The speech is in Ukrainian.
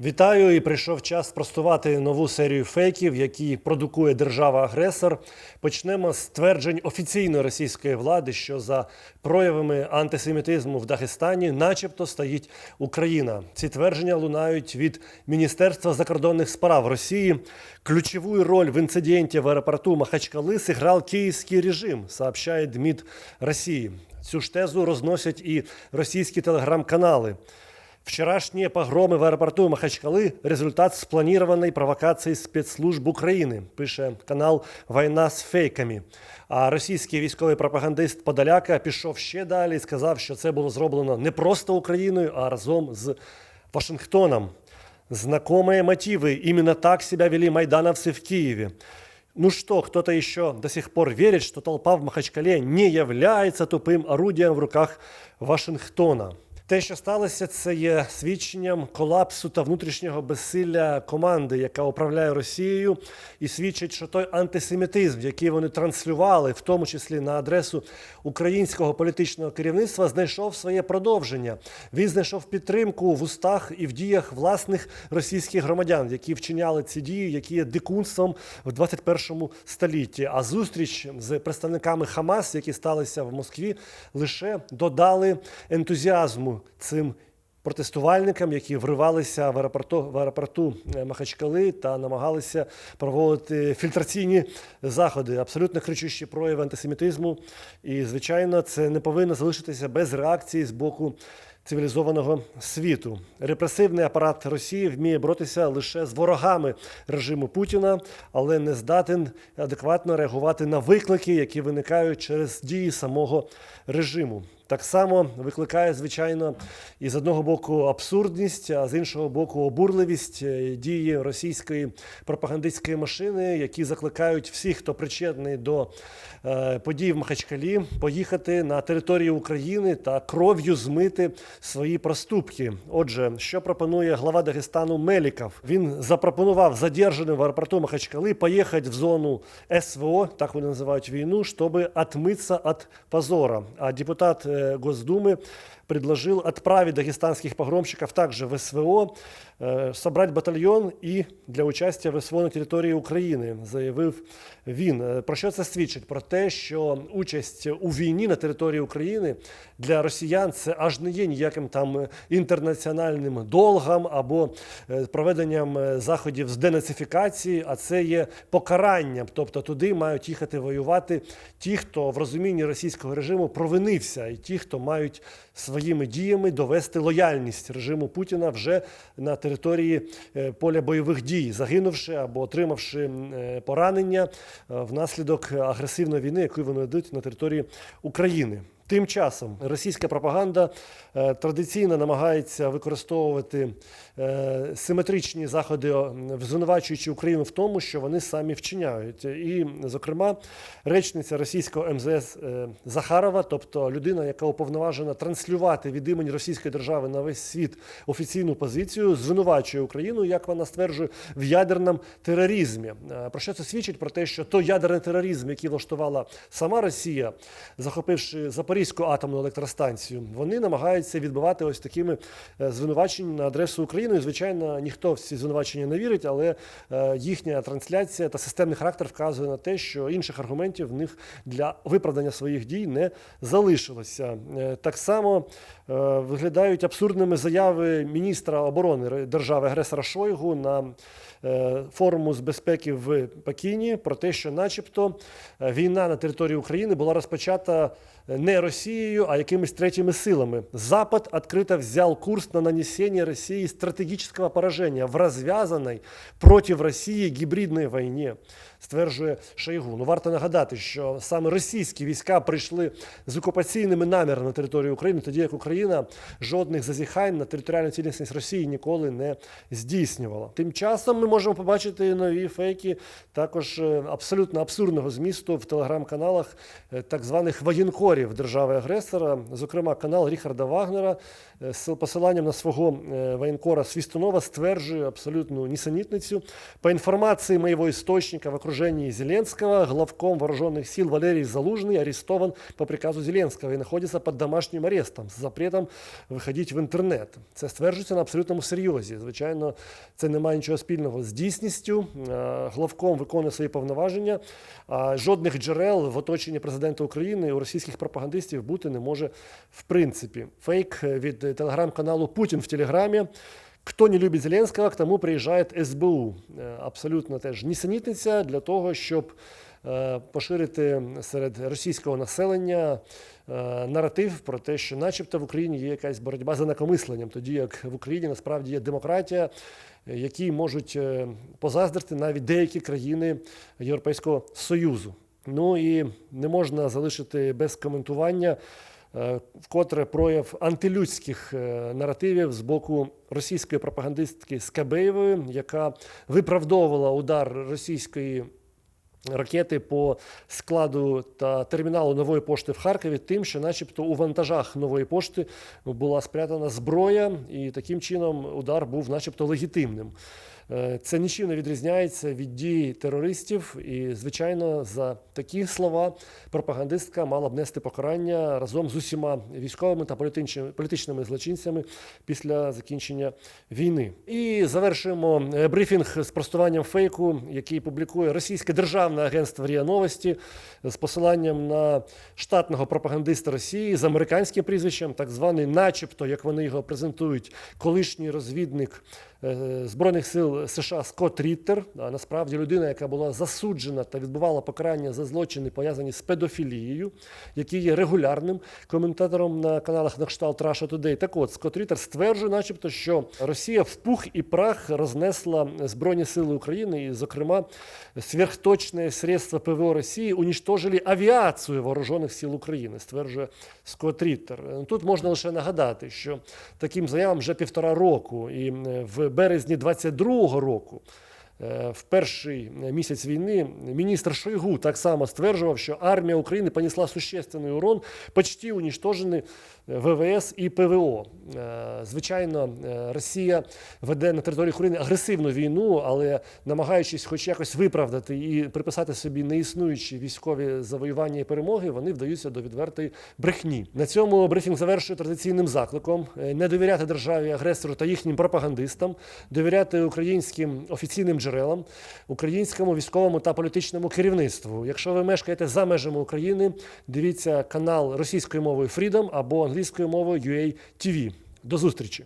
Вітаю і прийшов час спростувати нову серію фейків, які продукує держава-агресор. Почнемо з тверджень офіційної російської влади, що за проявами антисемітизму в Дагестані, начебто, стоїть Україна. Ці твердження лунають від Міністерства закордонних справ Росії. Ключову роль в інциденті в аеропорту Махачкали сыграл київський режим, сообщає ДМІД Росії. Цю ж тезу розносять і російські телеграм-канали. Вчерашние погроми в аеропорту Махачкалы – результат спланированной провокації спецслужб України, пише канал «Війна з фейками». А російський військовий пропагандист Подоляка пішов ще далі і сказав, що це було зроблено не просто Україною, а разом з Вашингтоном. Знакомые мотивы. Именно так себя вели майдановцы в Киеве. Ну что, кто-то еще до сих пор верит, что толпа в Махачкале не является тупым орудием в руках Вашингтона. Те, що сталося, це є свідченням колапсу та внутрішнього безсилля команди, яка управляє Росією, і свідчить, що той антисемітизм, який вони транслювали, в тому числі на адресу українського політичного керівництва, знайшов своє продовження. Він знайшов підтримку в устах і в діях власних російських громадян, які вчиняли ці дії, які є дикунством в 21 столітті. А зустріч з представниками Хамас, які сталися в Москві, лише додали ентузіазму цим протестувальникам, які вривалися в аеропорту, в аеропорту е, Махачкали та намагалися проводити фільтраційні заходи, абсолютно кричущі прояви антисемітизму. І, звичайно, це не повинно залишитися без реакції з боку. Цивілізованого світу репресивний апарат Росії вміє боротися лише з ворогами режиму Путіна, але не здатен адекватно реагувати на виклики, які виникають через дії самого режиму. Так само викликає, звичайно, і з одного боку абсурдність, а з іншого боку, обурливість е, дії російської пропагандистської машини, які закликають всіх, хто причетний до е, подій в Махачкалі, поїхати на територію України та кров'ю змити свої проступки. Отже, що пропонує глава Дагестану Меліков? Він запропонував задержаним в аеропорту Махачкали поїхати в зону СВО, так вони називають війну, щоб отмитися від позора. А депутат э, Госдумы предложил отправить дагестанских погромщиков также в СВО, э, собрать батальйон і для участия в СВО на території України, заявив він. Е, Про що це свідчить? Про те, що участь у війні на території України для росіян це аж не є ніяким там інтернаціональним долгом або е, проведенням е, заходів з денацифікації, а це є покаранням. Тобто туди мають їхати воювати ті, хто в розумінні російського режиму провинився, ті, хто мають своїми діями довести лояльність режиму Путіна вже на території е, поля бойових дій, загинувши або отримавши е, поранення е, внаслідок агресивної війни, яку вони ведуть на території України. Тим часом російська пропаганда е, традиційно намагається використовувати е, симетричні заходи, звинувачуючи Україну в тому, що вони самі вчиняють. І, зокрема, речниця російського МЗС е, Захарова, тобто людина, яка уповноважена транслювати від імені Російської держави на весь світ офіційну позицію, звинувачує Україну, як вона стверджує, в ядерному тероризмі. Про що це свідчить? Про те, що той ядерний тероризм, який влаштувала сама Росія, захопивши Запорізьку атомну електростанцію, вони намагаються відбивати ось такими е, звинуваченнями на адресу України. І, звичайно, ніхто в ці звинувачення не вірить, але е, їхня трансляція та системний характер вказує на те, що інших аргументів в них для виправдання своїх дій не залишилося. Е, Так само виглядають абсурдними заяви міністра оборони держави-агресора Шойгу на форуму з безпеки в Пекіні про те, що, начебто, е, війна на території України була розпочата не Росією, а якимись третіми силами. Запад відкрито взяв курс на нанесення Росії стратегічного пораження в розв'язаній проти Росії гібридній війні, стверджує Шойгу. Ну варто нагадати, що саме російські війська прийшли з окупаційними намірами на територію України, тоді як Україна жодних зазіхань на територіальну цілісність Росії ніколи не здійснювала. Тим часом ми можемо побачити нові фейки, також е, абсолютно абсурдного змісту в телеграм-каналах е, так званих воєнкорів. держави-агресора, зокрема канал Ріхарда Вагнера, е, з посиланням на свого воєнкора Свістунова стверджує абсолютну нісенітницю. По информации моего источника в окружении Зеленского, главком вооруженных сил Валерий Залужный арестован по приказу Зеленского и находится под домашнім арестом з запретом виходити в інтернет. Це стверджується на абсолютному серйозі. Звичайно, це не має нічого спільного з дійсністю. Е, Главком виконує свої повноваження. Жодних джерел в оточенні президента України у російських пропагандистів бути не може в принципі. Фейк від телеграм-каналу Путін в Телеграмі. Хто не любить Зеленського, к тому приїжджає СБУ. Е, Абсолютно теж нісенітниця для того, щоб е, поширити серед російського населення е, наратив про те, що, начебто, в Україні є якась боротьба за накомисленням, тоді як в Україні насправді є демократія, якій можуть е, позаздрити навіть деякі країни Європейського Союзу. Ну і не можна залишити без коментування вкотре прояв антилюдських е, наративів з боку російської пропагандистки Скабеєвої, яка виправдовувала удар російської ракети по складу та терміналу нової пошти в Харкові, тим, що, начебто, у вантажах нової пошти була спрятана зброя, і таким чином удар був, начебто, легітимним. Е, Це нічим не відрізняється від дій терористів, і, звичайно, за такі слова пропагандистка мала б нести покарання разом з усіма військовими та політичними, політичними злочинцями після закінчення війни. І завершуємо е, брифінг з простуванням фейку, який публікує російське державне агентство РІА Новості з посиланням на штатного пропагандиста Росії з американським прізвищем, так званий, начебто, як вони його презентують, колишній розвідник Збройних сил США Скотт Ріттер, насправді людина, яка була засуджена та відбувала покарання за злочини, пов'язані з педофілією, який є регулярним коментатором на каналах на кшталт Russia Today. Так от, Скотт Ріттер стверджує, начебто, що Росія в пух і прах рознесла Збройні сили України, і, зокрема, сверхточне средства ПВО Росії уничтожили авіацію вооружених сил України, стверджує Скотт Ріттер. Тут можна лише нагадати, що таким заявам вже півтора року, і е, в березні 22-го року. Е, В перший місяць війни міністр Шойгу так само стверджував, що армія України понесла существенний урон, почти уничтожені ВВС і ПВО. Е, Звичайно, е, Росія веде на території України агресивну війну, але намагаючись хоч якось виправдати і приписати собі неіснуючі військові завоювання і перемоги, вони вдаються до відвертої брехні. На цьому брифінг завершує традиційним закликом е, не довіряти державі агресору та їхнім пропагандистам, довіряти українським офіційним джерелам, українському військовому та політичному керівництву. Якщо ви мешкаєте за межами України, дивіться канал російською мовою Freedom або англійською мовою UA TV. До зустрічі!